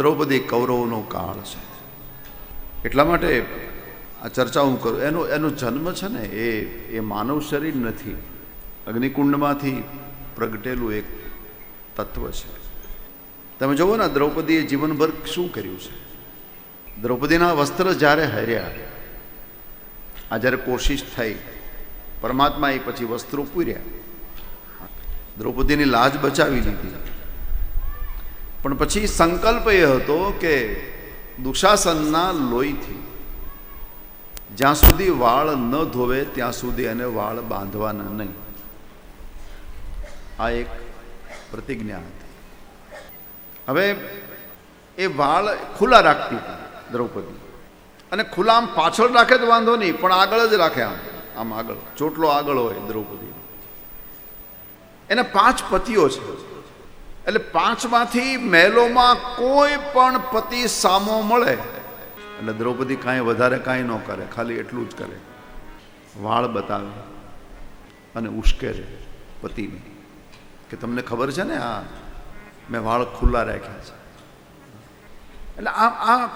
દ્રૌપદી કૌરવનો કાળ છે. એટલા માટે આ ચર્ચા હું કરું. એનો એનો જન્મ છે ને એ એ માનવ શરીર નથી. અગ્નિકુંડમાંથી પ્રગટેલું એક તત્વ છે. તમે જુઓ ને દ્રૌપદીએ જીવનભર શું કર્યું છે? દ્રૌપદીના વસ્ત્ર જ્યારે હર્યા, આ જ્યારે કોશિશ થઈ પરમાત્માએ પછી વસ્ત્રો પૂર્યા. દ્રૌપદીની લાજ બચાવી લીધી. પણ પછી સંકલ્પ એ હતો કે દુશાસનના લોહીથી જ્યાં સુધી વાળ ન ધોવે ત્યાં સુધી એને વાળ બાંધવાના નહીં. આ એક પ્રતિજ્ઞા હતી. હવે એ વાળ ખુલ્લા રાખતી હતી દ્રૌપદી. અને ખુલ્લા આમ પાછળ રાખે તો વાંધો નહીં, પણ આગળ જ રાખે આમ આમ આગળ. ચોટલો આગળ હોય દ્રૌપદી એને પાંચ પતિઓ છે. એટલે પાંચમાંથી મહેલોમાં કોઈ પણ પતિ સામો મળે, એટલે દ્રૌપદી કાંઈ વધારે કાંઈ ન કરે, ખાલી એટલું જ કરે. વાળ બતાવે અને ઉશ્કેરે પતિને. કે તમને ખબર છે ને આ, મેં વાળ ખુલ્લા રાખ્યા છે. એટલે આ આ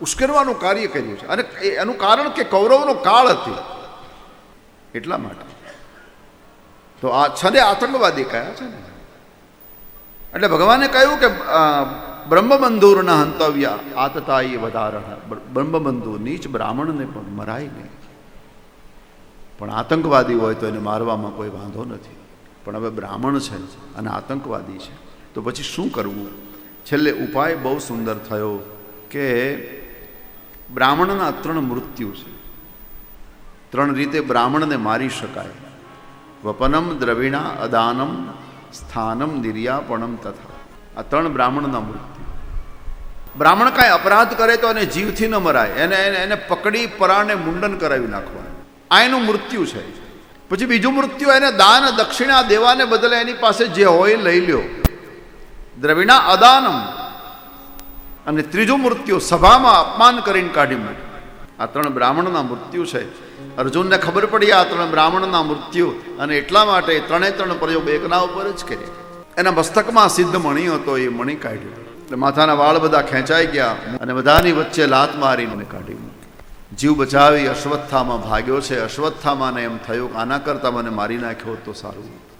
ઉશ્કેરવાનું કાર્ય કર્યું છે. અને એનું કારણ કે કૌરવનો કાળ હતી. એટલા માટે. તો આ છને આતંકવાદી કયા છે ને? એટલે ભગવાને કહ્યું કે બ્રહ્મબંધુરના હંતવ્ય એ વધારણ બ્રહ્મબંધુ નીચ બ્રાહ્મણને પણ મરાય નહીં પણ આતંકવાદી હોય તો એને મારવામાં કોઈ વાંધો નથી. પણ હવે બ્રાહ્મણ છે અને આતંકવાદી છે. તો પછી શું કરવું? છેલ્લે ઉપાય બહુ સુંદર થયો કે બ્રાહ્મણના ત્રણ મૃત્યુ છે. ત્રણ રીતે બ્રાહ્મણને મારી શકાય. વપનમ, દ્રવિણા, અદાનમ સ્થાનમ નિર્યાપણમ તથા. આ ત્રણ બ્રાહ્મણના મૃત્યુ. બ્રાહ્મણ કાંઈ અપરાધ કરે તો એને જીવથી ન મરાય. એને એને પકડી, પરાણે મુંડન કરાવી નાખવાનું. આ એનું મૃત્યુ છે. પછી બીજું મૃત્યુ એને દાન, દક્ષિણા દેવાને બદલે એની પાસે જે હોય લઈ લ્યો. દ્રવિણા અદાનમ. અને ત્રીજું મૃત્યુ સભામાં અપમાન કરીને કાઢી મૂક્યું. આ ત્રણ બ્રાહ્મણના મૃત્યુ છે. અર્જુનને ખબર પડી આ ત્રણ બ્રાહ્મણના મૃત્યુ અને એટલા માટે ત્રણે ત્રણ પ્રયોગ એકના ઉપર જ કર્યા. એના મસ્તકમાં સિદ્ધ મણી હતો, એ મણી કાઢ્યો. એટલે માથાના વાળ બધા ખેંચાઈ ગયા અને બધાની વચ્ચે લાત મારીને કાઢી જીવ બચાવી અશ્વત્થામાં ભાગ્યો છે. અશ્વત્થામાને એમ થયું આના કરતાં મને મારી નાખ્યો તો સારું.